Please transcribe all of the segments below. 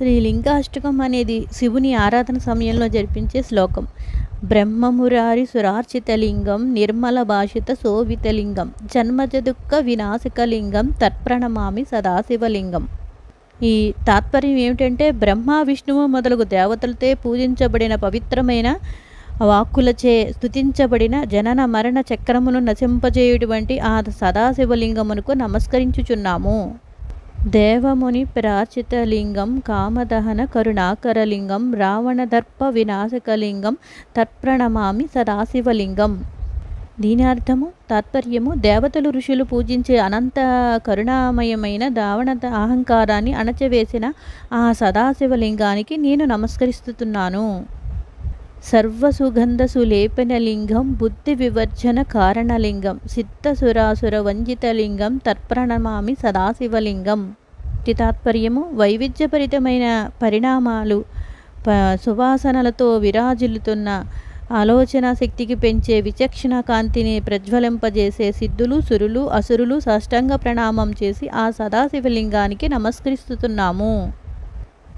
శ్రీలింగాష్టకం అనేది శివుని ఆరాధన సమయంలో జరిపించే శ్లోకం. బ్రహ్మమురారి సురార్చితలింగం నిర్మల భాషిత శోభితలింగం జన్మజ దుఃఖ వినాశకలింగం తత్ప్రణమామి సదాశివలింగం. ఈ తాత్పర్యం ఏమిటంటే బ్రహ్మ విష్ణువు మొదలగు దేవతలతో పూజించబడిన పవిత్రమైన వాక్కులచే స్తుతించబడిన జనన మరణ చక్రమును నశింపజేయుటువంటి ఆ సదాశివలింగమునకు నమస్కరించుచున్నాము. దేవముని ప్రాచితలింగం కామదహన కరుణాకరలింగం రావణదర్ప వినాశకలింగం తత్ప్రణమామి సదాశివలింగం. దీని అర్థము తాత్పర్యము దేవతలు ఋషులు పూజించే అనంత కరుణామయమైన దావణ అహంకారాన్ని అణచవేసిన ఆ సదాశివలింగానికి నేను నమస్కరిస్తున్నాను. సర్వసుగంధ సులేపనలింగం బుద్ధి వివర్జన కారణలింగం సిద్ధసురాసుర వంజితలింగం తర్పణమామి సదాశివలింగం. ఇది తాత్పర్యము వైవిధ్యభరితమైన పరిణామాలు ప సువాసనలతో విరాజిల్లుతున్న ఆలోచన శక్తికి పెంచే విచక్షణ కాంతిని ప్రజ్వలింపజేసే సిద్ధులు సురులు అసురులు సాష్టాంగ ప్రణామం చేసి ఆ సదాశివలింగానికి నమస్కరిస్తున్నాము.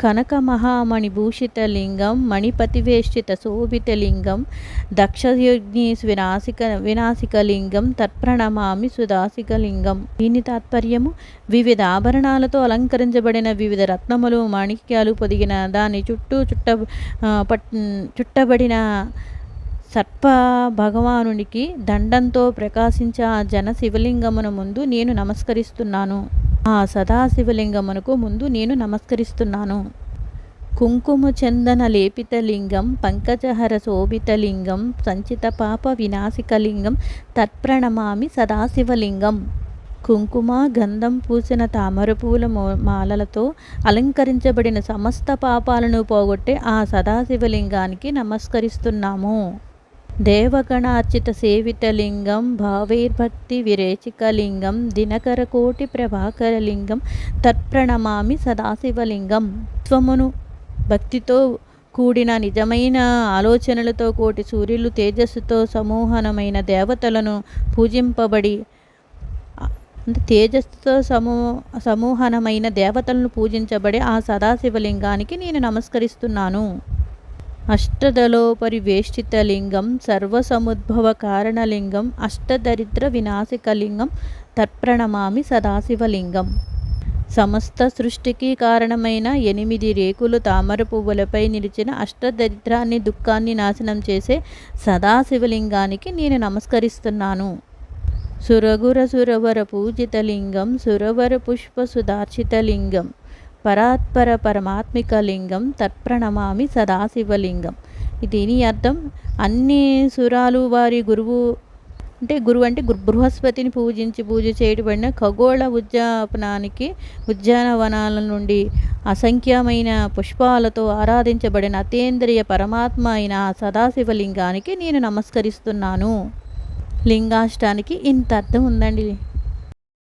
కనక మహామణి భూషితలింగం మణిపతివేష్టిత శోభితలింగం దక్షయజ్ఞి వినాశిక వినాశికలింగం తత్ప్రణమామి సుదాసికలింగం దీని తాత్పర్యము వివిధ ఆభరణాలతో అలంకరించబడిన వివిధ రత్నములు మాణిక్యాలు పొదిగిన దాని చుట్టూ చుట్ట చుట్టబడిన సర్ప భగవానునికి దండంతో ప్రకాశించే ఆ జన శివలింగమున ముందు నేను నమస్కరిస్తున్నాను. ఆ సదాశివలింగమునకు ముందు నేను నమస్కరిస్తున్నాను. కుంకుమ చందన లేపితలింగం పంకజహర శోభితలింగం సంచిత పాప వినాశికలింగం తత్ప్రణమామి సదాశివలింగం. కుంకుమ గంధం పూసిన తామరపూల మాలలతో అలంకరించబడిన సమస్త పాపాలను పోగొట్టే ఆ సదాశివలింగానికి నమస్కరిస్తున్నాము. దేవగణార్చిత సేవితలింగం భావైర్భక్తి విరేచికలింగం దినకరకోటి ప్రభాకరలింగం తత్ప్రణమామి సదాశివలింగం. త్వమును భక్తితో కూడిన నిజమైన ఆలోచనలతో కోటి సూర్యులు తేజస్సుతో సమూహనమైన దేవతలను పూజింపబడి తేజస్సుతో సమూ సమూహనమైన దేవతలను పూజించబడి ఆ సదాశివలింగానికి నేను నమస్కరిస్తున్నాను. అష్టదలోపరివేష్టితలింగం సర్వసముద్భవ కారణలింగం అష్టదరిద్ర వినాశకలింగం తత్ప్రణమామి సదాశివలింగం. సమస్త సృష్టికి కారణమైన ఎనిమిది రేకులు తామర పువ్వులపై నిలిచిన అష్టదరిద్రాన్ని దుఃఖాన్ని నాశనం చేసే సదాశివలింగానికి నేను నమస్కరిస్తున్నాను. సురగుర సురవర పూజితలింగం సురవర పుష్ప సుదార్చితలింగం పరాత్పర పరమాత్మిక లింగం తత్ప్రణమామి సదాశివలింగం. దీని అర్థం. అన్ని సురాలు వారి గురువు అంటే గురువు అంటే బృహస్పతిని పూజించి పూజ చేయబడిన ఖగోళ ఉద్యాపనానికి ఉద్యానవనాల నుండి అసంఖ్యమైన పుష్పాలతో ఆరాధించబడిన అతేంద్రియ పరమాత్మ అయిన సదాశివలింగానికి నేను నమస్కరిస్తున్నాను. లింగాష్టానికి ఇంత అర్థం ఉందండి.